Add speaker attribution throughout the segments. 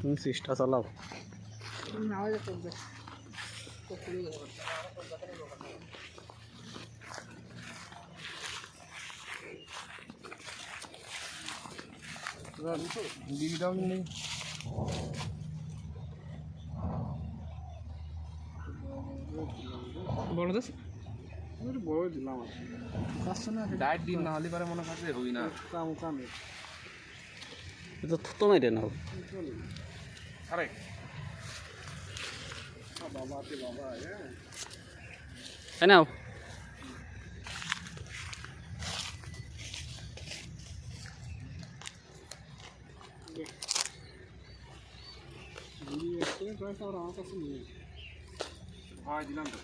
Speaker 1: তুমি চেষ্টা চালাও।
Speaker 2: দিদিটাও নেই
Speaker 1: বড় দাস
Speaker 3: বড় দিলাম না
Speaker 2: ডায়েট ডিম না হলে পারে মনে করছে হই না।
Speaker 3: কাম কামে।
Speaker 1: এটা থুতো নাই রে নাও
Speaker 2: আরে
Speaker 3: বাবা তে বাবা হ্যাঁ
Speaker 1: তাই নাও
Speaker 3: দিদি একটা প্রায় সব আমার কাছে নিয়ে
Speaker 2: হয় দিলাম তো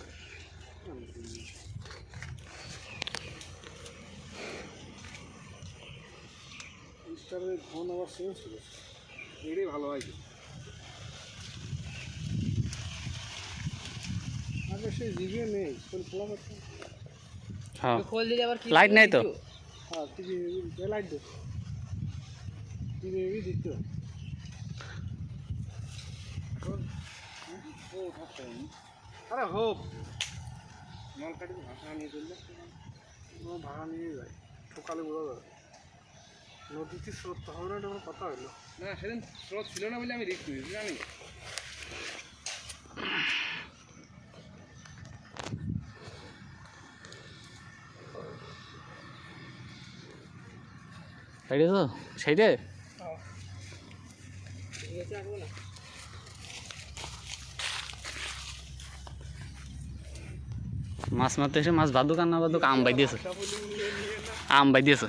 Speaker 3: ইস্টারের ঘন আবার সেম ছিল। এটাই ভালো হয় আগে রিভিউ নেই খোলা
Speaker 1: হ্যাঁ।
Speaker 4: খোল দিলে আবার
Speaker 1: লাইট নাই তো?
Speaker 3: হ্যাঁ টিভি লাইট দে টিভি দিত। আরে হোক
Speaker 2: ভাষা নিয়ে চললে
Speaker 3: ভাড়া নিয়ে যায়। সকালে বোঝা যাবে নদীতে স্রোত তো হবে না কোনো কথা হলো
Speaker 2: না সেদিন স্রোত ছিল না বলে আমি রিস্ক নিয়েছি জানি।
Speaker 1: সাইডে তো? সাইডে? মাছ মারতে এসে মাছ বাদুক আর না বাদুক আম বাই দিয়েছে। আম বাই দিয়েছে।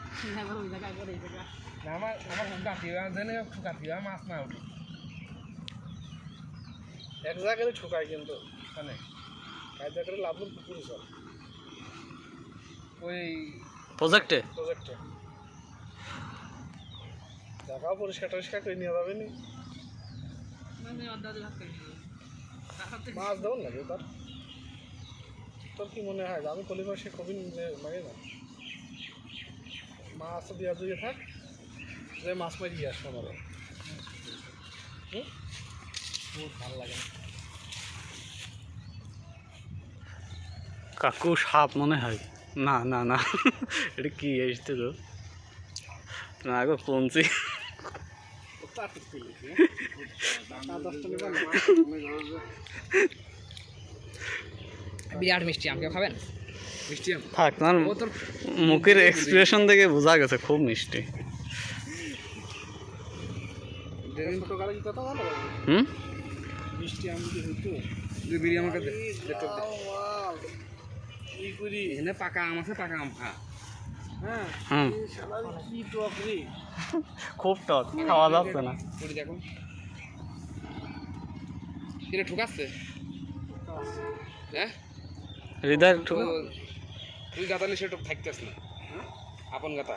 Speaker 3: আমার আমার
Speaker 2: মাছ না
Speaker 3: এক জায়গায় ঠুকাই কিন্তু
Speaker 2: মানে
Speaker 3: কায়দা করে পুকুরে চল
Speaker 2: ওই
Speaker 1: প্রজেক্টে
Speaker 3: প্রজেক্টে জায়গাও পরিষ্কার টরিষ্কার করে নিয়ে যাবে নি
Speaker 4: মানে
Speaker 3: মাছ দেওয়ার লাগে তার। তোর কি মনে হয়? আমি কলি মাসে কবি মাগে না মাছ দিয়া দিয়ে থাক যে মাছ মারি আসব আমার বহুত ভালো লাগে।
Speaker 1: কাকু সাপ মনে হয়? না না না। এটা কি এসছে তো? না গো পৌঁছি
Speaker 4: বিরাট মিষ্টি আম কেউ খাবেন?
Speaker 1: থাক তোমার
Speaker 2: ও
Speaker 1: মুখের এক্সপ্রেশন দেখে বোঝা গেছে খুব মিষ্টি। হুম?
Speaker 3: মিষ্টি আমি
Speaker 2: বিড়ি এখানে পাকা আম আছে পাকা আম খা।
Speaker 3: হ্যাঁ
Speaker 1: খুব টক খাওয়া যাচ্ছে না।
Speaker 2: দেখো। এটা ঠুকাচ্ছে। হ্যাঁ?
Speaker 1: হৃদয় ঠুক
Speaker 2: ও- তুই গাতালে সেটা থাকতেস না আপন গাতা